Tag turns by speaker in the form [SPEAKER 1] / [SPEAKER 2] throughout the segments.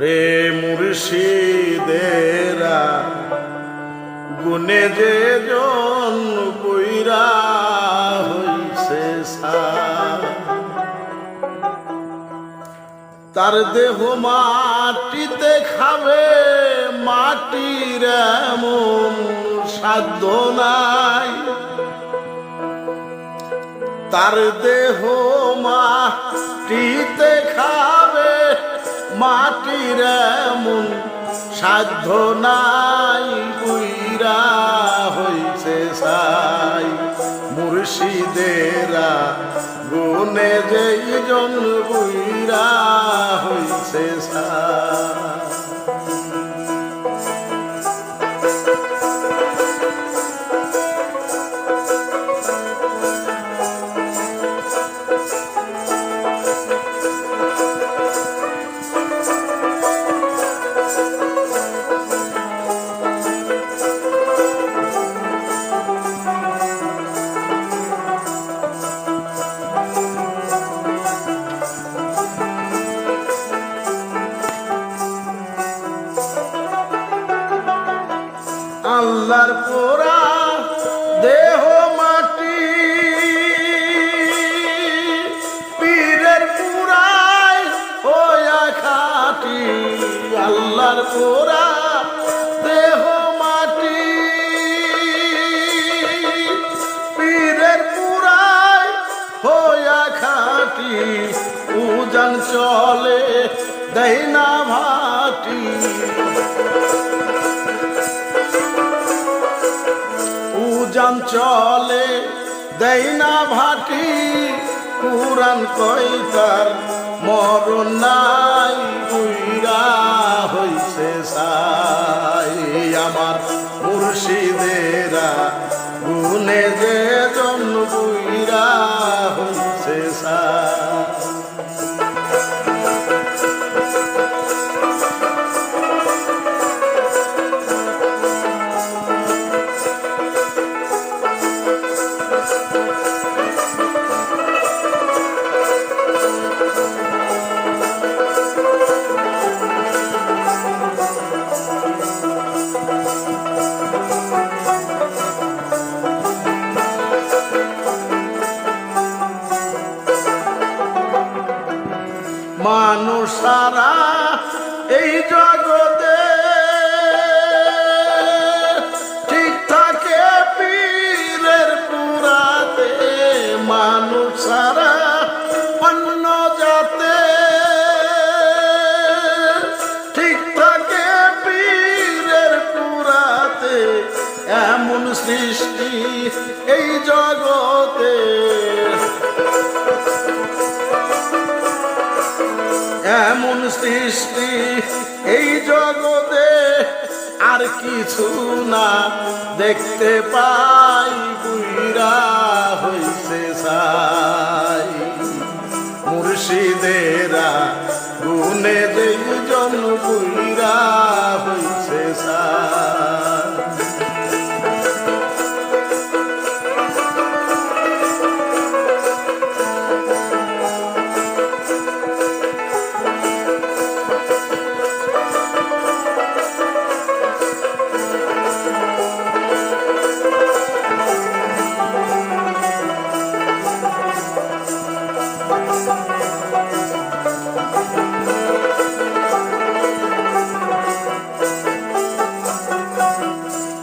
[SPEAKER 1] রে মুর্শিদেরা গুনে যে জন কইরা হইছে। তার দেহ মাটিতে খাবে, মাটির এমন সাধ্য নাই তার দেহ মাটিতে খাবে, মাটির এমন সাধ্য নাই, বুইরা হইছে সাই। মুর্শিদেরা গুনে যেই জন বুইরা হইছে সাই। আল্লাহর পোড়া দেহ মাটি। পীরের পুরায় হইয়া খাটি আল্লাহর পোড়া দেহ মাটি। চলে ভাটি। উজান চলে দেই না ভাটি কুরান কইতার মরণ নাই। জগতে। ঠিক থাকে পীরের পুরাতে, মানুষ সারা অন্য যাতে ঠিক থাকে পীরের পুরাতে, এমন সৃষ্টি এই জগতে। এমন সৃষ্টি কিছু না দেখতে পাই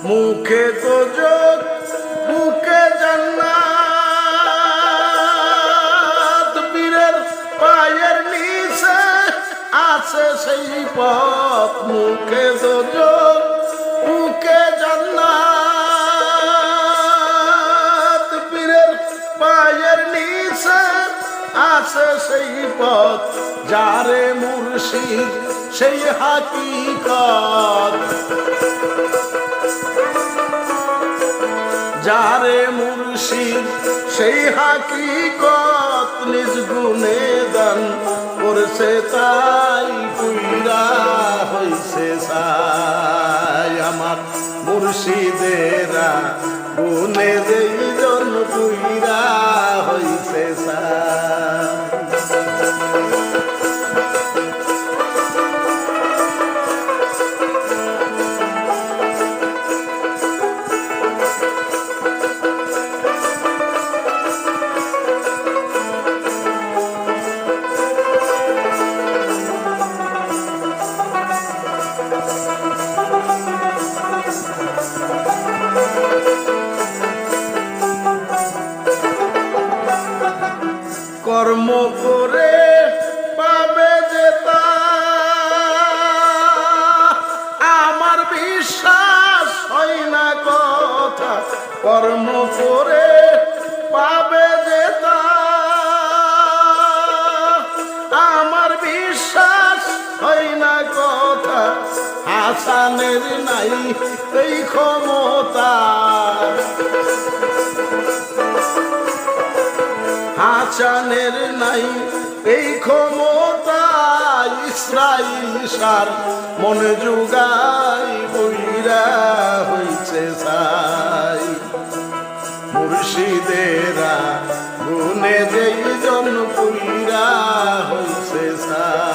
[SPEAKER 1] মুখে তো যোগ মুখে জান্নাত বীরের পায়ের নিচে আছে সেই পথ। মুখে তো যোগ মুখে জান্নাত বীরের পায়ের নিচে আছে সেই পথ। যারে মুর্শিদ সেই হাকিকত। যারে মুর্শিদ, সেই হাকিকত নিজ গুণে দান করছে তাই কুইরা হইছে সাই আমার মুর্শিদেরা গুণে যেই কর্ম করে পাবে যেতা আমার বিশ্বাস হয় না কথা, কর্ম করে পাবে যেতা আমার বিশ্বাস হয় না কথা, হাসানের নাই এই ক্ষমতা। হাসানের নাই। এই ক্ষমতা ইসরাইল সার মনে যুগাই বইরা হইছে সাই মুর্শিদেরা গুনে যেই জন পুইরা হইছে সাই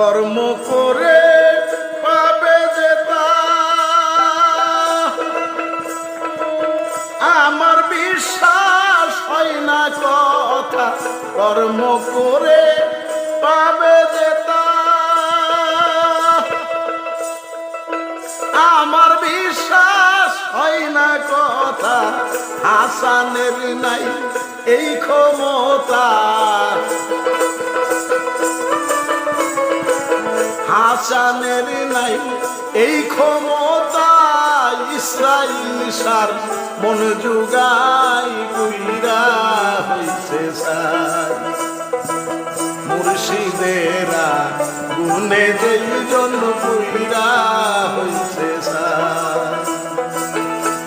[SPEAKER 1] কর্ম করে পাবে যে আমার বিশ্বাস হয় না কথা, কর্ম করে পাবে যে আমার বিশ্বাস হয় না কথা, হাসানের নাই এই ক্ষমতা। হাসানের নাই, এই ক্ষমতা ইসরাইল সার মন যুগাই কইরা হইছে সার মুর্শিদেরা গুনে যেই জন্য কইরা হইছে সার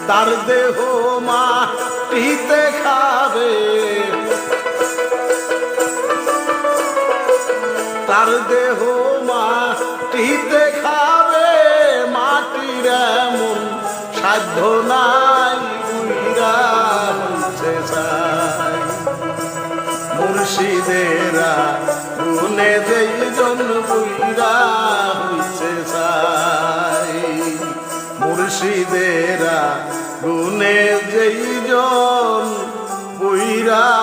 [SPEAKER 1] তার দেহ তার দেহ মাটিতে খাবে, মাটির এমন সাধ্য নাই গুনে যেই মুর্শিদেরা গুনে যেই জন বুইরা